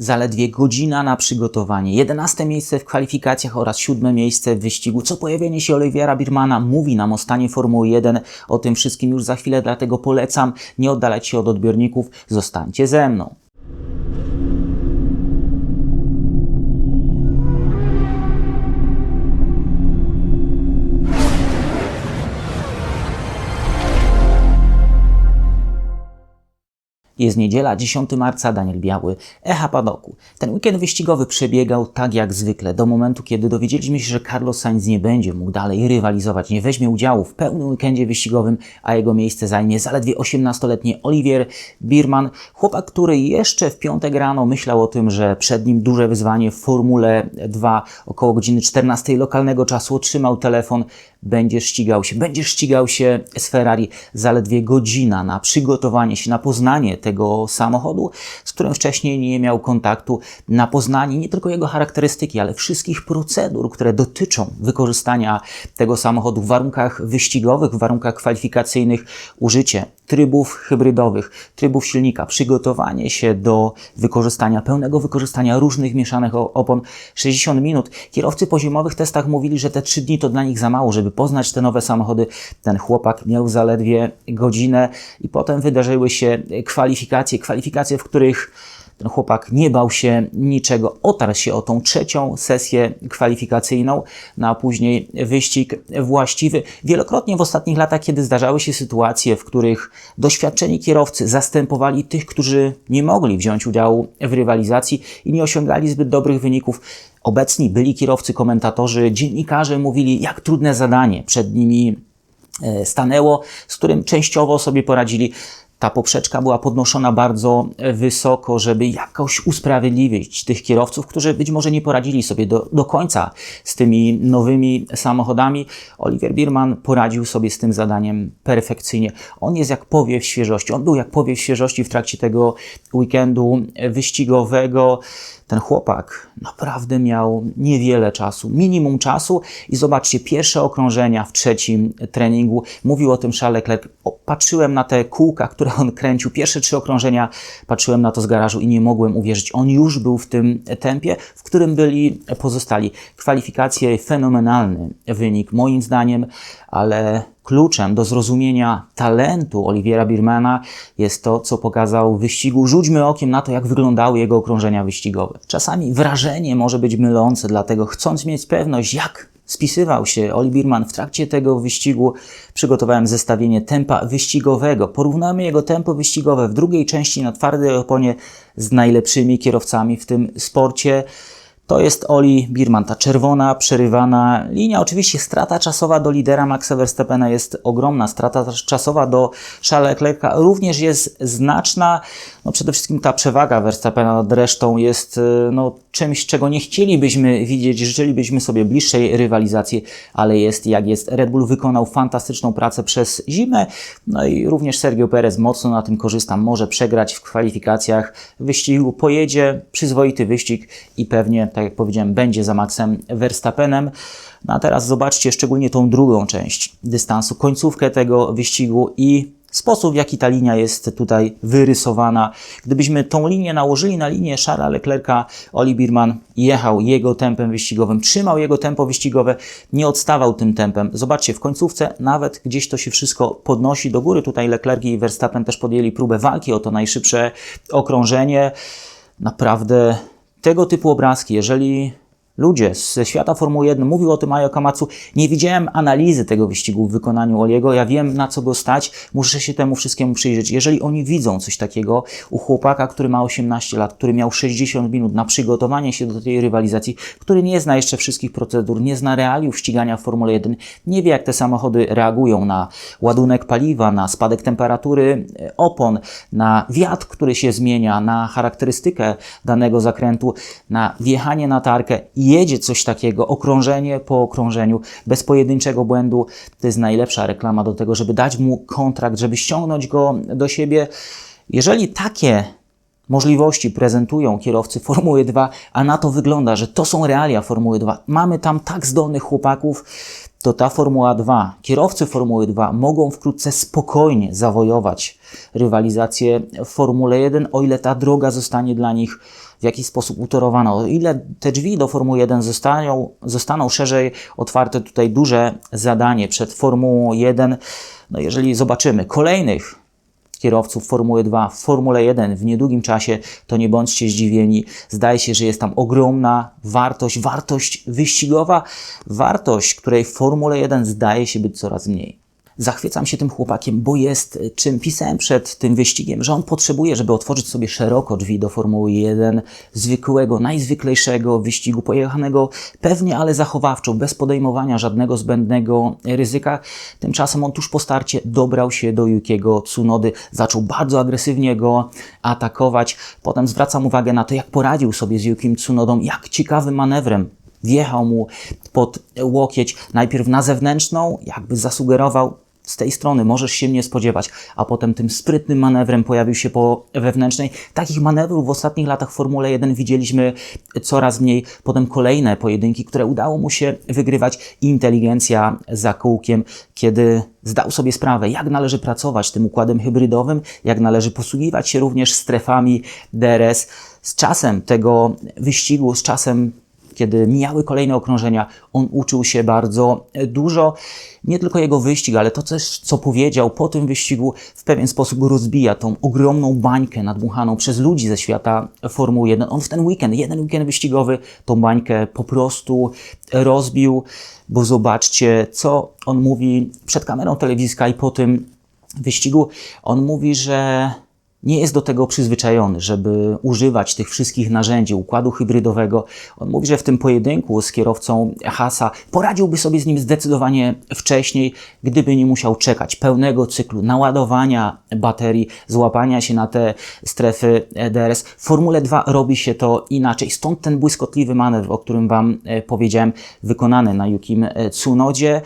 zaledwie godzina na przygotowanie, 11 miejsce w kwalifikacjach oraz 7 miejsce w wyścigu. Co pojawienie się Oliviera Birmana mówi nam o stanie Formuły 1, o tym wszystkim już za chwilę, dlatego polecam nie oddalać się od odbiorników, zostańcie ze mną. Jest niedziela, 10 marca, Daniel Biały, Echa Padoku. Ten weekend wyścigowy przebiegał tak jak zwykle, do momentu, kiedy dowiedzieliśmy się, że Carlos Sainz nie będzie mógł dalej rywalizować, nie weźmie udziału w pełnym weekendzie wyścigowym, a jego miejsce zajmie zaledwie 18-letni Olivier Birman, chłopak, który jeszcze w piątek rano myślał o tym, że przed nim duże wyzwanie w Formule 2, około godziny 14 lokalnego czasu otrzymał telefon, będziesz ścigał się, będziesz ścigał się z Ferrari zaledwie godzina na przygotowanie się, na poznanie tego samochodu, z którym wcześniej nie miał kontaktu, na poznanie nie tylko jego charakterystyki, ale wszystkich procedur, które dotyczą wykorzystania tego samochodu w warunkach wyścigowych, w warunkach kwalifikacyjnych, użycie trybów hybrydowych, trybów silnika, przygotowanie się do wykorzystania, pełnego wykorzystania różnych mieszanych opon 60 minut. Kierowcy po zimowych testach mówili, że te 3 dni to dla nich za mało, żeby poznać te nowe samochody. Ten chłopak miał zaledwie godzinę i potem wydarzyły się kwalifikacje, kwalifikacje, w których ten chłopak nie bał się niczego, otarł się o tą trzecią sesję kwalifikacyjną, no później wyścig właściwy. Wielokrotnie w ostatnich latach, kiedy zdarzały się sytuacje, w których doświadczeni kierowcy zastępowali tych, którzy nie mogli wziąć udziału w rywalizacji i nie osiągali zbyt dobrych wyników, obecni byli kierowcy, komentatorzy, dziennikarze mówili, jak trudne zadanie przed nimi e, stanęło, z którym częściowo sobie poradzili ta poprzeczka była podnoszona bardzo wysoko, żeby jakoś usprawiedliwić tych kierowców, którzy być może nie poradzili sobie do, do końca z tymi nowymi samochodami. Oliver Birman poradził sobie z tym zadaniem perfekcyjnie. On jest jak powiew świeżości. On był jak powiew świeżości w trakcie tego weekendu wyścigowego ten chłopak naprawdę miał niewiele czasu, minimum czasu i zobaczcie, pierwsze okrążenia w trzecim treningu, mówił o tym Charles Leclerc, patrzyłem na te kółka, które on kręcił, pierwsze trzy okrążenia, patrzyłem na to z garażu i nie mogłem uwierzyć, on już był w tym tempie, w którym byli pozostali. Kwalifikacje, fenomenalny wynik moim zdaniem, ale kluczem do zrozumienia talentu Oliviera Birmana jest to, co pokazał w wyścigu. Rzućmy okiem na to, jak wyglądały jego okrążenia wyścigowe. Czasami wrażenie może być mylące, dlatego chcąc mieć pewność, jak spisywał się Oli Birman w trakcie tego wyścigu, przygotowałem zestawienie tempa wyścigowego. Porównamy jego tempo wyścigowe w drugiej części na twardej oponie z najlepszymi kierowcami w tym sporcie. To jest Oli Birman, ta czerwona, przerywana linia. Oczywiście strata czasowa do lidera Maxa Verstappena jest ogromna. Strata czasowa do Charlesa Leclerca również jest znaczna. No przede wszystkim ta przewaga Verstappena nad resztą jest y, no, czymś, czego nie chcielibyśmy widzieć. Życzylibyśmy sobie bliższej rywalizacji, ale jest jak jest. Red Bull wykonał fantastyczną pracę przez zimę. No i również Sergio Perez mocno na tym korzysta. Może przegrać w kwalifikacjach wyścigu. Pojedzie przyzwoity wyścig i pewnie tak jak powiedziałem, będzie za Maxem Verstappenem. No a teraz zobaczcie szczególnie tą drugą część dystansu, końcówkę tego wyścigu i sposób, w jaki ta linia jest tutaj wyrysowana. Gdybyśmy tą linię nałożyli na linię Charlesa Leclerca, Oli Birman jechał jego tempem wyścigowym, trzymał jego tempo wyścigowe, nie odstawał tym tempem. Zobaczcie, w końcówce nawet gdzieś to się wszystko podnosi do góry. Tutaj Leclerc i Verstappen też podjęli próbę walki o to najszybsze okrążenie. Naprawdę tego typu obrazki, jeżeli ludzie ze świata Formuły 1 mówił o tym Ayo Kamatsu, nie widziałem analizy tego wyścigu w wykonaniu Oliego, ja wiem na co go stać, muszę się temu wszystkiemu przyjrzeć. Jeżeli oni widzą coś takiego u chłopaka, który ma 18 lat, który miał 60 minut na przygotowanie się do tej rywalizacji, który nie zna jeszcze wszystkich procedur, nie zna realiów ścigania w Formule 1, nie wie jak te samochody reagują na ładunek paliwa, na spadek temperatury e, opon, na wiatr, który się zmienia, na charakterystykę danego zakrętu, na wjechanie na tarkę i jedzie coś takiego, okrążenie po okrążeniu, bez pojedynczego błędu, to jest najlepsza reklama do tego, żeby dać mu kontrakt, żeby ściągnąć go do siebie. Jeżeli takie możliwości prezentują kierowcy Formuły 2, a na to wygląda, że to są realia Formuły 2. Mamy tam tak zdolnych chłopaków, to ta Formuła 2, kierowcy Formuły 2 mogą wkrótce spokojnie zawojować rywalizację w Formule 1, o ile ta droga zostanie dla nich w jaki sposób utorowano, o ile te drzwi do Formuły 1 zostaną, zostaną szerzej otwarte, tutaj duże zadanie przed Formułą 1. No jeżeli zobaczymy kolejnych kierowców Formuły 2 w Formule 1 w niedługim czasie, to nie bądźcie zdziwieni. Zdaje się, że jest tam ogromna wartość, wartość wyścigowa, wartość, której w Formule 1 zdaje się być coraz mniej. Zachwycam się tym chłopakiem, bo jest, czym pisałem przed tym wyścigiem, że on potrzebuje, żeby otworzyć sobie szeroko drzwi do Formuły 1, zwykłego, najzwyklejszego wyścigu pojechanego, pewnie, ale zachowawczo, bez podejmowania żadnego zbędnego ryzyka. Tymczasem on tuż po starcie dobrał się do Yukiego Tsunody, zaczął bardzo agresywnie go atakować. Potem zwracam uwagę na to, jak poradził sobie z Yukim Tsunodą, jak ciekawym manewrem wjechał mu pod łokieć, najpierw na zewnętrzną, jakby zasugerował, z tej strony możesz się mnie spodziewać, a potem tym sprytnym manewrem pojawił się po wewnętrznej. Takich manewrów w ostatnich latach Formule 1 widzieliśmy coraz mniej. Potem kolejne pojedynki, które udało mu się wygrywać. Inteligencja za kółkiem, kiedy zdał sobie sprawę, jak należy pracować tym układem hybrydowym, jak należy posługiwać się również strefami DRS. Z czasem tego wyścigu, z czasem kiedy mijały kolejne okrążenia, on uczył się bardzo dużo. Nie tylko jego wyścig, ale to też, co powiedział po tym wyścigu, w pewien sposób rozbija tą ogromną bańkę nadmuchaną przez ludzi ze świata Formuły 1. On w ten weekend, jeden weekend wyścigowy, tą bańkę po prostu rozbił, bo zobaczcie, co on mówi przed kamerą telewizyjska i po tym wyścigu. On mówi, że nie jest do tego przyzwyczajony, żeby używać tych wszystkich narzędzi układu hybrydowego. On mówi, że w tym pojedynku z kierowcą Hasa poradziłby sobie z nim zdecydowanie wcześniej, gdyby nie musiał czekać pełnego cyklu naładowania baterii, złapania się na te strefy DRS. W Formule 2 robi się to inaczej. Stąd ten błyskotliwy manewr, o którym Wam e, powiedziałem, wykonany na Yukim e, Tsunodzie.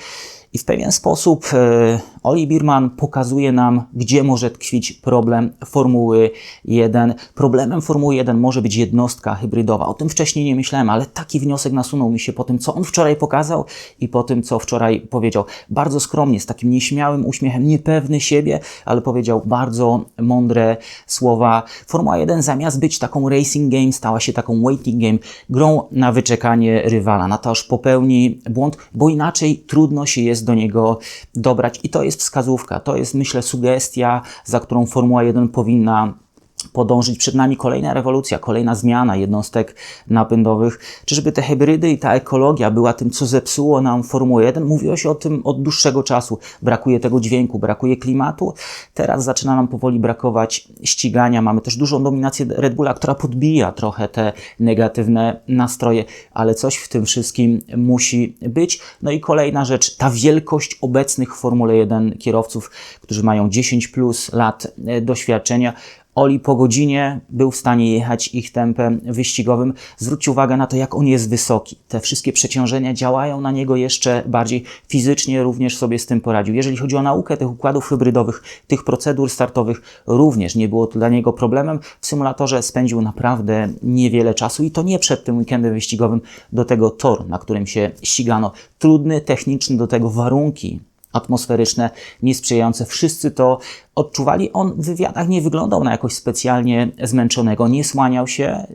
I w pewien sposób e, Oli Birman pokazuje nam, gdzie może tkwić problem Formuły 1. Problemem Formuły 1 może być jednostka hybrydowa. O tym wcześniej nie myślałem, ale taki wniosek nasunął mi się po tym, co on wczoraj pokazał i po tym, co wczoraj powiedział. Bardzo skromnie, z takim nieśmiałym uśmiechem, niepewny siebie, ale powiedział bardzo mądre słowa. Formuła 1 zamiast być taką racing game, stała się taką waiting game, grą na wyczekanie rywala, na to aż popełni błąd, bo inaczej trudno się jest do niego dobrać. I to jest wskazówka, to jest myślę sugestia, za którą Formuła 1 powinna podążyć. Przed nami kolejna rewolucja, kolejna zmiana jednostek napędowych. Czyżby te hybrydy i ta ekologia była tym, co zepsuło nam Formułę 1? Mówiło się o tym od dłuższego czasu. Brakuje tego dźwięku, brakuje klimatu. Teraz zaczyna nam powoli brakować ścigania. Mamy też dużą dominację Red Bulla, która podbija trochę te negatywne nastroje, ale coś w tym wszystkim musi być. No i kolejna rzecz, ta wielkość obecnych w Formule 1 kierowców, którzy mają 10 plus lat e, doświadczenia. Oli po godzinie był w stanie jechać ich tempem wyścigowym. Zwróćcie uwagę na to, jak on jest wysoki. Te wszystkie przeciążenia działają na niego jeszcze bardziej. Fizycznie również sobie z tym poradził. Jeżeli chodzi o naukę tych układów hybrydowych, tych procedur startowych, również nie było to dla niego problemem. W symulatorze spędził naprawdę niewiele czasu i to nie przed tym weekendem wyścigowym do tego tor, na którym się ścigano. Trudny, techniczny do tego warunki atmosferyczne, niesprzyjające. Wszyscy to odczuwali. On w wywiadach nie wyglądał na jakoś specjalnie zmęczonego, nie słaniał się.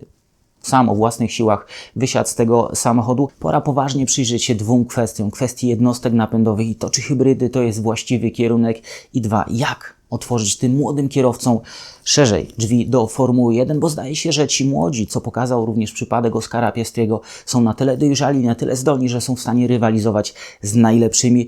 Sam o własnych siłach wysiadł z tego samochodu. Pora poważnie przyjrzeć się dwóm kwestiom. Kwestii jednostek napędowych i to, czy hybrydy to jest właściwy kierunek. I dwa, jak otworzyć tym młodym kierowcom szerzej drzwi do Formuły 1, bo zdaje się, że ci młodzi, co pokazał również przypadek Oskara Piastriego, są na tyle dojrzali, na tyle zdolni, że są w stanie rywalizować z najlepszymi.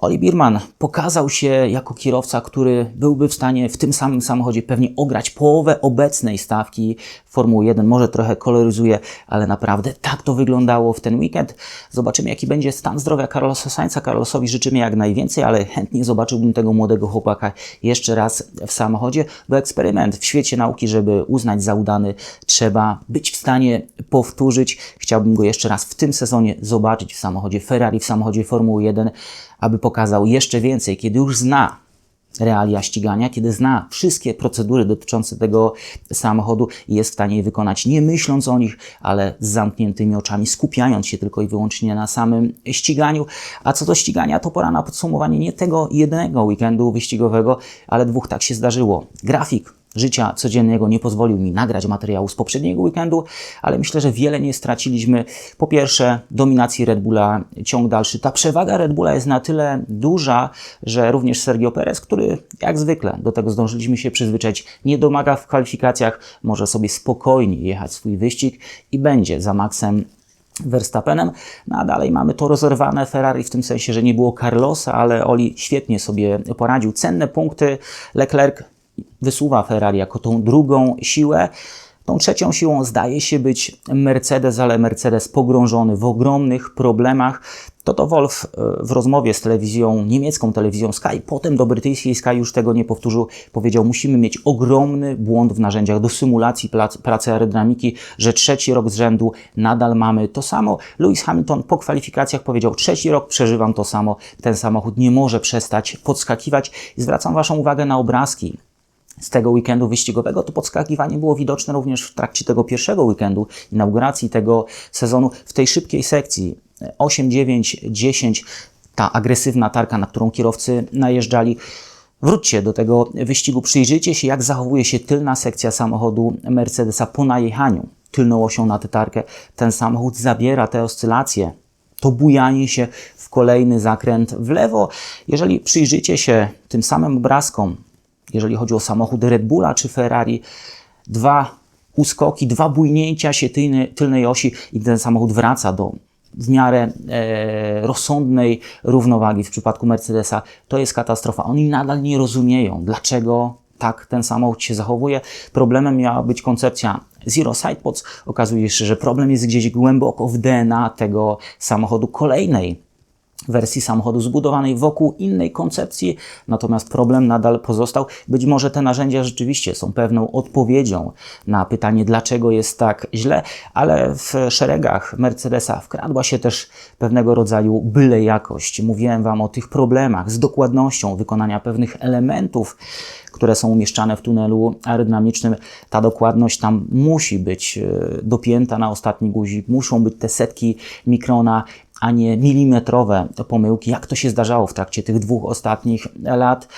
Oli Birman pokazał się jako kierowca, który byłby w stanie w tym samym samochodzie pewnie ograć połowę obecnej stawki Formuły 1. Może trochę koloryzuje, ale naprawdę tak to wyglądało w ten weekend. Zobaczymy, jaki będzie stan zdrowia Carlosa Sainza. Carlosowi życzymy jak najwięcej, ale chętnie zobaczyłbym tego młodego chłopaka jeszcze raz w samochodzie, bo eksperyment w świecie nauki, żeby uznać za udany, trzeba być w stanie powtórzyć. Chciałbym go jeszcze raz w tym sezonie zobaczyć w samochodzie Ferrari, w samochodzie Formuły 1 aby pokazał jeszcze więcej, kiedy już zna realia ścigania, kiedy zna wszystkie procedury dotyczące tego samochodu i jest w stanie je wykonać nie myśląc o nich, ale z zamkniętymi oczami, skupiając się tylko i wyłącznie na samym ściganiu. A co do ścigania, to pora na podsumowanie nie tego jednego weekendu wyścigowego, ale dwóch tak się zdarzyło. Grafik życia codziennego nie pozwolił mi nagrać materiału z poprzedniego weekendu, ale myślę, że wiele nie straciliśmy. Po pierwsze, dominacji Red Bulla, ciąg dalszy. Ta przewaga Red Bulla jest na tyle duża, że również Sergio Perez, który jak zwykle do tego zdążyliśmy się przyzwyczaić, nie domaga w kwalifikacjach, może sobie spokojnie jechać swój wyścig i będzie za Maxem Verstappenem. No a dalej mamy to rozerwane Ferrari w tym sensie, że nie było Carlosa, ale Oli świetnie sobie poradził. Cenne punkty Leclerc wysuwa Ferrari jako tą drugą siłę. Tą trzecią siłą zdaje się być Mercedes, ale Mercedes pogrążony w ogromnych problemach. Toto Wolf e, w rozmowie z telewizją, niemiecką telewizją Sky, potem do brytyjskiej Sky już tego nie powtórzył, powiedział, musimy mieć ogromny błąd w narzędziach do symulacji pracy aerodynamiki, że trzeci rok z rzędu nadal mamy to samo. Lewis Hamilton po kwalifikacjach powiedział, trzeci rok przeżywam to samo, ten samochód nie może przestać podskakiwać. Zwracam Waszą uwagę na obrazki z tego weekendu wyścigowego, to podskakiwanie było widoczne również w trakcie tego pierwszego weekendu, inauguracji tego sezonu, w tej szybkiej sekcji 8, 9, 10, ta agresywna tarka, na którą kierowcy najeżdżali. Wróćcie do tego wyścigu, przyjrzyjcie się, jak zachowuje się tylna sekcja samochodu Mercedesa po najechaniu tylną osią na tę tarkę. Ten samochód zabiera te oscylacje, to bujanie się w kolejny zakręt w lewo. Jeżeli przyjrzycie się tym samym obrazkom, jeżeli chodzi o samochód Red Bulla czy Ferrari, dwa uskoki, dwa bujnięcia się tylnej, tylnej osi i ten samochód wraca do w miarę e, rozsądnej równowagi w przypadku Mercedesa, to jest katastrofa. Oni nadal nie rozumieją, dlaczego tak ten samochód się zachowuje. Problemem miała być koncepcja Zero Sidepods. Okazuje się, że problem jest gdzieś głęboko w DNA tego samochodu kolejnej wersji samochodu zbudowanej wokół innej koncepcji, natomiast problem nadal pozostał. Być może te narzędzia rzeczywiście są pewną odpowiedzią na pytanie, dlaczego jest tak źle, ale w szeregach Mercedesa wkradła się też pewnego rodzaju byle jakość. Mówiłem Wam o tych problemach z dokładnością wykonania pewnych elementów, które są umieszczane w tunelu aerodynamicznym. Ta dokładność tam musi być e, dopięta na ostatni guzik, muszą być te setki mikrona a nie milimetrowe pomyłki, jak to się zdarzało w trakcie tych dwóch ostatnich lat.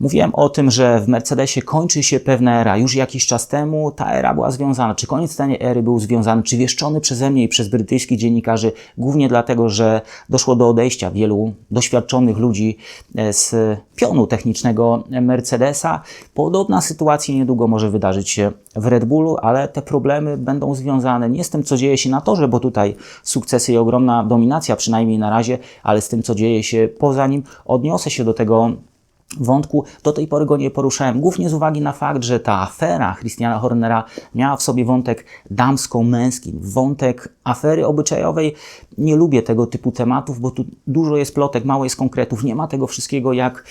Mówiłem o tym, że w Mercedesie kończy się pewna era. Już jakiś czas temu ta era była związana. Czy koniec tej ery był związany, czy wieszczony przeze mnie i przez brytyjskich dziennikarzy, głównie dlatego, że doszło do odejścia wielu doświadczonych ludzi e, z pionu technicznego Mercedesa. Podobna sytuacja niedługo może wydarzyć się w Red Bullu, ale te problemy będą związane nie z tym, co dzieje się na torze, bo tutaj sukcesy i ogromna dominacja, przynajmniej na razie, ale z tym, co dzieje się poza nim. Odniosę się do tego wątku. Do tej pory go nie poruszałem, głównie z uwagi na fakt, że ta afera Christiana Hornera miała w sobie wątek damsko-męski, wątek afery obyczajowej. Nie lubię tego typu tematów, bo tu dużo jest plotek, mało jest konkretów, nie ma tego wszystkiego jak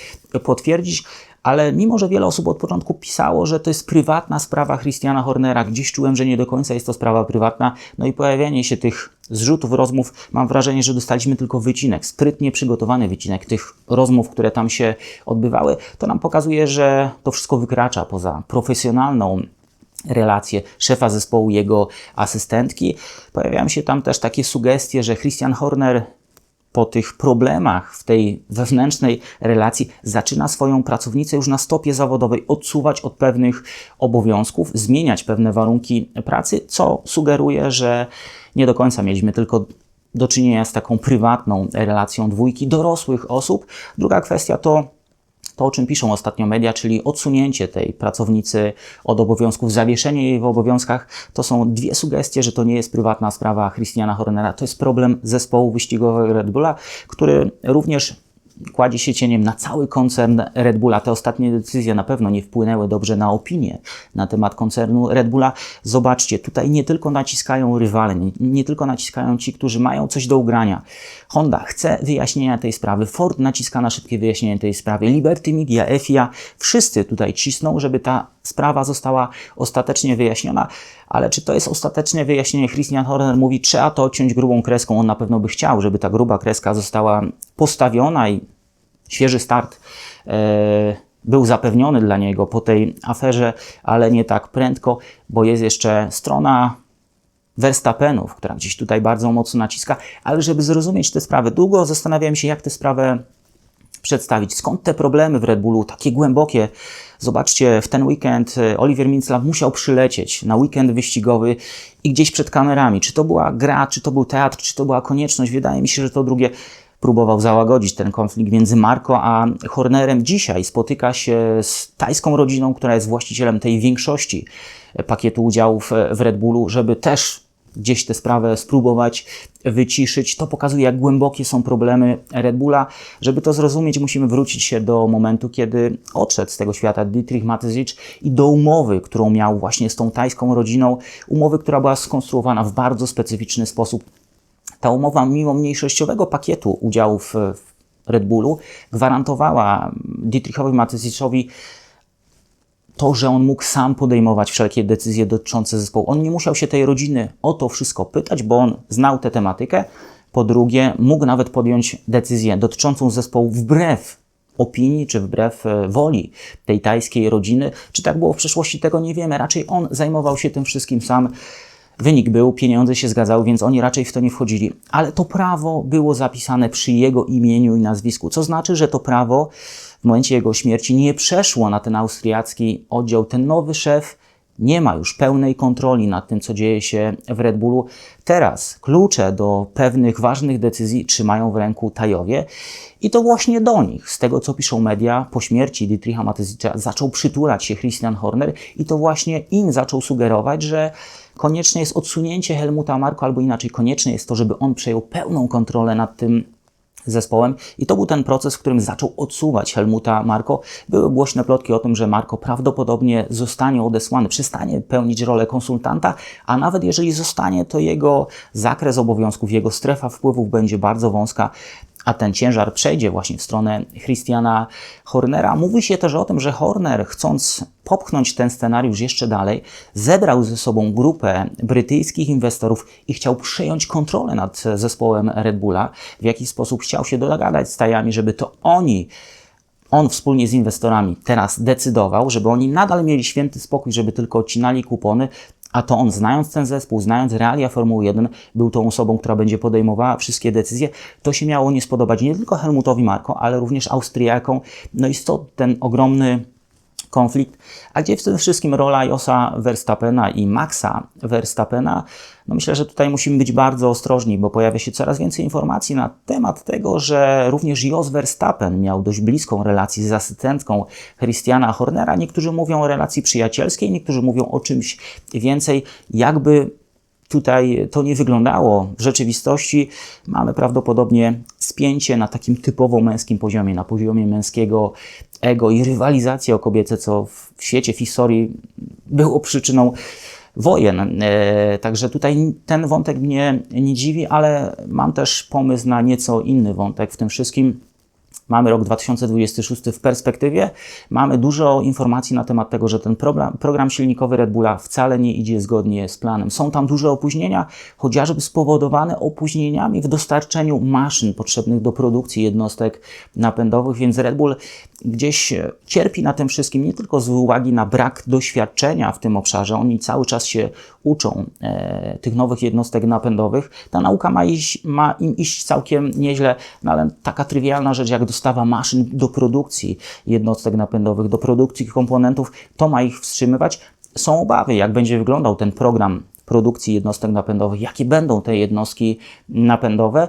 potwierdzić ale mimo, że wiele osób od początku pisało, że to jest prywatna sprawa Christiana Hornera, gdzieś czułem, że nie do końca jest to sprawa prywatna, no i pojawianie się tych zrzutów, rozmów, mam wrażenie, że dostaliśmy tylko wycinek, sprytnie przygotowany wycinek tych rozmów, które tam się odbywały, to nam pokazuje, że to wszystko wykracza poza profesjonalną relacje szefa zespołu, jego asystentki. Pojawiają się tam też takie sugestie, że Christian Horner po tych problemach w tej wewnętrznej relacji zaczyna swoją pracownicę już na stopie zawodowej odsuwać od pewnych obowiązków, zmieniać pewne warunki pracy, co sugeruje, że nie do końca mieliśmy tylko do czynienia z taką prywatną relacją dwójki dorosłych osób. Druga kwestia to to, o czym piszą ostatnio media, czyli odsunięcie tej pracownicy od obowiązków, zawieszenie jej w obowiązkach, to są dwie sugestie, że to nie jest prywatna sprawa Christiana Hornera, to jest problem zespołu wyścigowego Red Bulla, który również kładzie się cieniem na cały koncern Red Bulla. Te ostatnie decyzje na pewno nie wpłynęły dobrze na opinię na temat koncernu Red Bulla. Zobaczcie, tutaj nie tylko naciskają rywale, nie, nie tylko naciskają ci, którzy mają coś do ugrania. Honda chce wyjaśnienia tej sprawy, Ford naciska na szybkie wyjaśnienie tej sprawy, Liberty Media, FIA, wszyscy tutaj cisną, żeby ta sprawa została ostatecznie wyjaśniona, ale czy to jest ostateczne wyjaśnienie? Christian Horner mówi, trzeba to odciąć grubą kreską. On na pewno by chciał, żeby ta gruba kreska została postawiona i świeży start e, był zapewniony dla niego po tej aferze, ale nie tak prędko, bo jest jeszcze strona Verstappenów, która gdzieś tutaj bardzo mocno naciska, ale żeby zrozumieć tę sprawę, długo zastanawiałem się, jak tę sprawę przedstawić. Skąd te problemy w Red Bullu, takie głębokie? Zobaczcie, w ten weekend e, Oliver Mintzlaff musiał przylecieć na weekend wyścigowy i gdzieś przed kamerami. Czy to była gra, czy to był teatr, czy to była konieczność? Wydaje mi się, że to drugie próbował załagodzić ten konflikt między Marco a Hornerem. Dzisiaj spotyka się z tajską rodziną, która jest właścicielem tej większości pakietu udziałów w Red Bullu, żeby też gdzieś tę sprawę spróbować wyciszyć. To pokazuje, jak głębokie są problemy Red Bulla. Żeby to zrozumieć, musimy wrócić się do momentu, kiedy odszedł z tego świata Dietrich Matezic i do umowy, którą miał właśnie z tą tajską rodziną. Umowy, która była skonstruowana w bardzo specyficzny sposób. Ta umowa, mimo mniejszościowego pakietu udziałów w Red Bullu, gwarantowała Dietrichowi Matezicowi to, że on mógł sam podejmować wszelkie decyzje dotyczące zespołu. On nie musiał się tej rodziny o to wszystko pytać, bo on znał tę tematykę. Po drugie, mógł nawet podjąć decyzję dotyczącą zespołu wbrew opinii, czy wbrew e, woli tej tajskiej rodziny. Czy tak było w przeszłości, tego nie wiemy. Raczej on zajmował się tym wszystkim sam. Wynik był, pieniądze się zgadzały, więc oni raczej w to nie wchodzili. Ale to prawo było zapisane przy jego imieniu i nazwisku, co znaczy, że to prawo w momencie jego śmierci nie przeszło na ten austriacki oddział. Ten nowy szef nie ma już pełnej kontroli nad tym, co dzieje się w Red Bullu. Teraz klucze do pewnych ważnych decyzji trzymają w ręku Tajowie i to właśnie do nich, z tego co piszą media, po śmierci Dietricha Matezicza zaczął przytulać się Christian Horner i to właśnie im zaczął sugerować, że konieczne jest odsunięcie Helmuta Marko, albo inaczej, konieczne jest to, żeby on przejął pełną kontrolę nad tym zespołem i to był ten proces, w którym zaczął odsuwać Helmuta Marko. Były głośne plotki o tym, że Marko prawdopodobnie zostanie odesłany, przestanie pełnić rolę konsultanta, a nawet jeżeli zostanie, to jego zakres obowiązków, jego strefa wpływów będzie bardzo wąska a ten ciężar przejdzie właśnie w stronę Christiana Hornera. Mówi się też o tym, że Horner, chcąc popchnąć ten scenariusz jeszcze dalej, zebrał ze sobą grupę brytyjskich inwestorów i chciał przejąć kontrolę nad zespołem Red Bulla. W jakiś sposób chciał się dogadać z tajami, żeby to oni on wspólnie z inwestorami teraz decydował, żeby oni nadal mieli święty spokój, żeby tylko odcinali kupony, a to on, znając ten zespół, znając realia Formuły 1, był tą osobą, która będzie podejmowała wszystkie decyzje. To się miało nie spodobać nie tylko Helmutowi Marko, ale również Austriakom. No i stąd ten ogromny konflikt, a gdzie w tym wszystkim rola Josa Verstappena i Maxa Verstappena, no myślę, że tutaj musimy być bardzo ostrożni, bo pojawia się coraz więcej informacji na temat tego, że również Jos Verstappen miał dość bliską relację z asystentką Christiana Hornera. Niektórzy mówią o relacji przyjacielskiej, niektórzy mówią o czymś więcej, jakby tutaj to nie wyglądało w rzeczywistości. Mamy prawdopodobnie spięcie na takim typowo męskim poziomie, na poziomie męskiego ego i rywalizacji o kobiece, co w świecie, w historii było przyczyną wojen. E, także tutaj ten wątek mnie nie dziwi, ale mam też pomysł na nieco inny wątek w tym wszystkim. Mamy rok 2026 w perspektywie. Mamy dużo informacji na temat tego, że ten program, program silnikowy Red Bulla wcale nie idzie zgodnie z planem. Są tam duże opóźnienia, chociażby spowodowane opóźnieniami w dostarczeniu maszyn potrzebnych do produkcji jednostek napędowych, więc Red Bull gdzieś cierpi na tym wszystkim nie tylko z uwagi na brak doświadczenia w tym obszarze. Oni cały czas się uczą e, tych nowych jednostek napędowych. Ta nauka ma, iść, ma im iść całkiem nieźle, no ale taka trywialna rzecz jak dostawa maszyn do produkcji jednostek napędowych, do produkcji komponentów, to ma ich wstrzymywać. Są obawy, jak będzie wyglądał ten program produkcji jednostek napędowych, jakie będą te jednostki napędowe.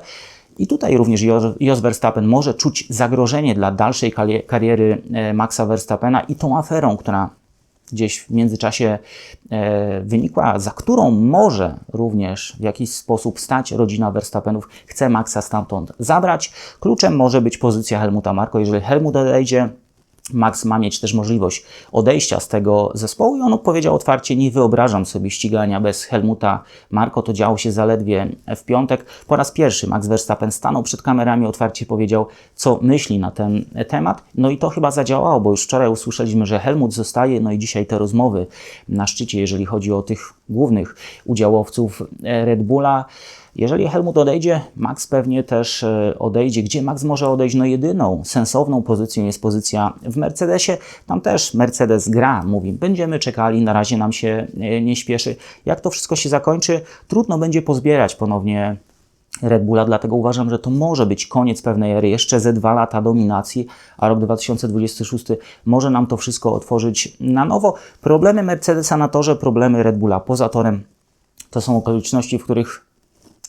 I tutaj również Jos Verstappen może czuć zagrożenie dla dalszej kariery e, Maxa Verstappena i tą aferą, która gdzieś w międzyczasie e, wynikła, za którą może również w jakiś sposób stać rodzina Verstappenów, chce Maxa stamtąd zabrać. Kluczem może być pozycja Helmuta Marko. Jeżeli Helmut odejdzie, Max ma mieć też możliwość odejścia z tego zespołu i on odpowiedział otwarcie, nie wyobrażam sobie ścigania bez Helmuta Marko, to działo się zaledwie w piątek. Po raz pierwszy Max Verstappen stanął przed kamerami, otwarcie powiedział, co myśli na ten temat. No i to chyba zadziałało, bo już wczoraj usłyszeliśmy, że Helmut zostaje, no i dzisiaj te rozmowy na szczycie, jeżeli chodzi o tych głównych udziałowców Red Bulla. Jeżeli Helmut odejdzie, Max pewnie też e, odejdzie. Gdzie Max może odejść? No jedyną sensowną pozycją jest pozycja w Mercedesie. Tam też Mercedes gra, mówi, będziemy czekali, na razie nam się e, nie śpieszy. Jak to wszystko się zakończy, trudno będzie pozbierać ponownie Red Bulla, dlatego uważam, że to może być koniec pewnej ery, jeszcze ze dwa lata dominacji, a rok 2026 może nam to wszystko otworzyć na nowo. Problemy Mercedesa na torze, problemy Red Bulla poza torem to są okoliczności, w których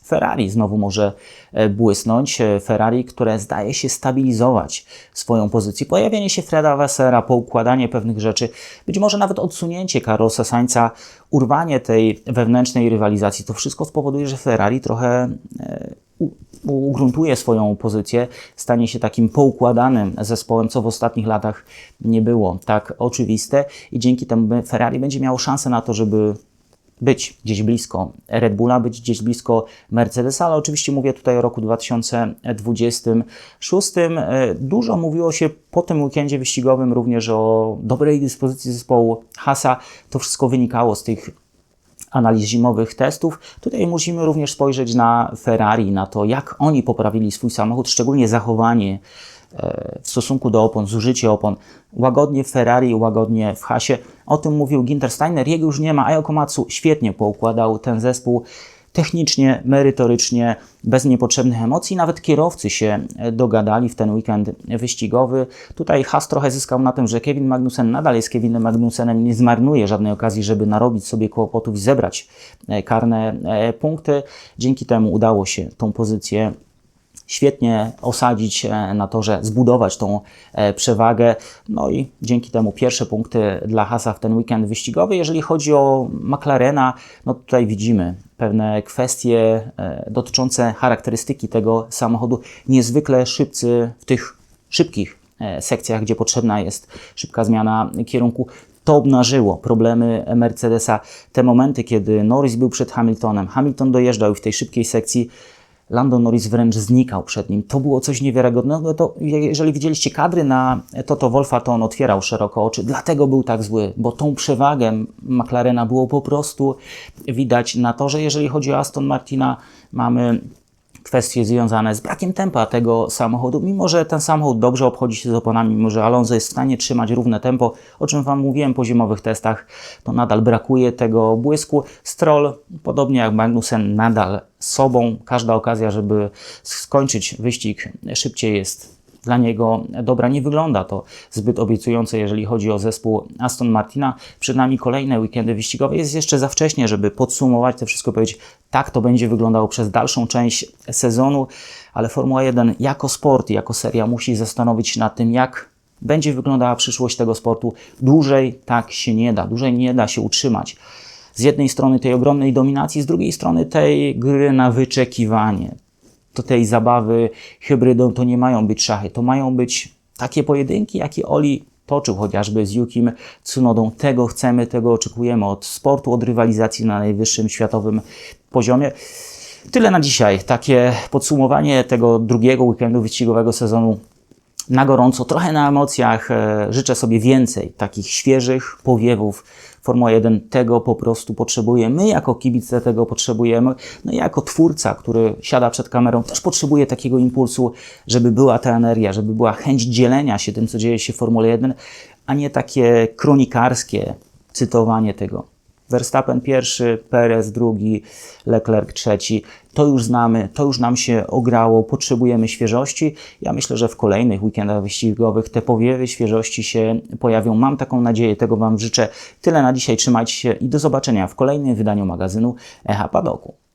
Ferrari znowu może e, błysnąć. E, Ferrari, które zdaje się stabilizować swoją pozycję. Pojawienie się Freda Wassera, poukładanie pewnych rzeczy, być może nawet odsunięcie Carlosa Sainza, urwanie tej wewnętrznej rywalizacji, to wszystko spowoduje, że Ferrari trochę e, ugruntuje swoją pozycję, stanie się takim poukładanym zespołem, co w ostatnich latach nie było tak oczywiste i dzięki temu Ferrari będzie miało szansę na to, żeby być gdzieś blisko Red Bulla, być gdzieś blisko Mercedesa, ale oczywiście mówię tutaj o roku 2026. E, dużo mówiło się po tym weekendzie wyścigowym również o dobrej dyspozycji zespołu Hasa. To wszystko wynikało z tych analiz zimowych testów. Tutaj musimy również spojrzeć na Ferrari, na to, jak oni poprawili swój samochód, szczególnie zachowanie w stosunku do opon, zużycie opon. Łagodnie w Ferrari, łagodnie w Hasie. O tym mówił Ginter Steiner. Jego już nie ma. Ayo Komatsu świetnie poukładał ten zespół technicznie, merytorycznie, bez niepotrzebnych emocji. Nawet kierowcy się dogadali w ten weekend wyścigowy. Tutaj Haas trochę zyskał na tym, że Kevin Magnussen nadal jest Kevinem Magnusenem, nie zmarnuje żadnej okazji, żeby narobić sobie kłopotów i zebrać e, karne e, punkty. Dzięki temu udało się tą pozycję świetnie osadzić e, na torze, zbudować tą e, przewagę. No i dzięki temu pierwsze punkty dla Hasa w ten weekend wyścigowy. Jeżeli chodzi o McLarena, no tutaj widzimy pewne kwestie e, dotyczące charakterystyki tego samochodu. Niezwykle szybcy w tych szybkich sekcjach, gdzie potrzebna jest szybka zmiana kierunku to obnażyło problemy Mercedesa. Te momenty, kiedy Norris był przed Hamiltonem, Hamilton dojeżdżał i w tej szybkiej sekcji Lando Norris wręcz znikał przed nim. To było coś niewiarygodnego. To, jeżeli widzieliście kadry na Toto Wolfa, to on otwierał szeroko oczy. Dlatego był tak zły, bo tą przewagę McLarena było po prostu widać na to, że jeżeli chodzi o Aston Martina, mamy kwestie związane z brakiem tempa tego samochodu, mimo że ten samochód dobrze obchodzi się z oponami, mimo że Alonso jest w stanie trzymać równe tempo, o czym Wam mówiłem po zimowych testach, to nadal brakuje tego błysku. Stroll, podobnie jak Magnussen, nadal sobą. Każda okazja, żeby skończyć wyścig szybciej jest dla niego dobra. Nie wygląda to zbyt obiecująco, jeżeli chodzi o zespół Aston Martina. Przed nami kolejne weekendy wyścigowe. Jest jeszcze za wcześnie, żeby podsumować to wszystko, powiedzieć, tak to będzie wyglądało przez dalszą część sezonu, ale Formuła 1 jako sport, jako seria musi zastanowić się nad tym, jak będzie wyglądała przyszłość tego sportu. Dłużej tak się nie da, dłużej nie da się utrzymać z jednej strony tej ogromnej dominacji, z drugiej strony tej gry na wyczekiwanie to tej zabawy hybrydą to nie mają być szachy, to mają być takie pojedynki, jakie Oli toczył chociażby z Yukim Tsunodą. Tego chcemy, tego oczekujemy od sportu, od rywalizacji na najwyższym światowym poziomie. Tyle na dzisiaj. Takie podsumowanie tego drugiego weekendu wyścigowego sezonu na gorąco, trochę na emocjach. E, życzę sobie więcej takich świeżych powiewów. Formuła 1 tego po prostu potrzebuje. My jako kibice tego potrzebujemy. No i jako twórca, który siada przed kamerą, też potrzebuje takiego impulsu, żeby była ta energia, żeby była chęć dzielenia się tym, co dzieje się w Formule 1, a nie takie kronikarskie cytowanie tego. Verstappen pierwszy, Perez drugi, Leclerc trzeci. To już znamy, to już nam się ograło, potrzebujemy świeżości. Ja myślę, że w kolejnych weekendach wyścigowych te powiewy świeżości się pojawią. Mam taką nadzieję, tego Wam życzę. Tyle na dzisiaj, trzymajcie się i do zobaczenia w kolejnym wydaniu magazynu Echa Padoku.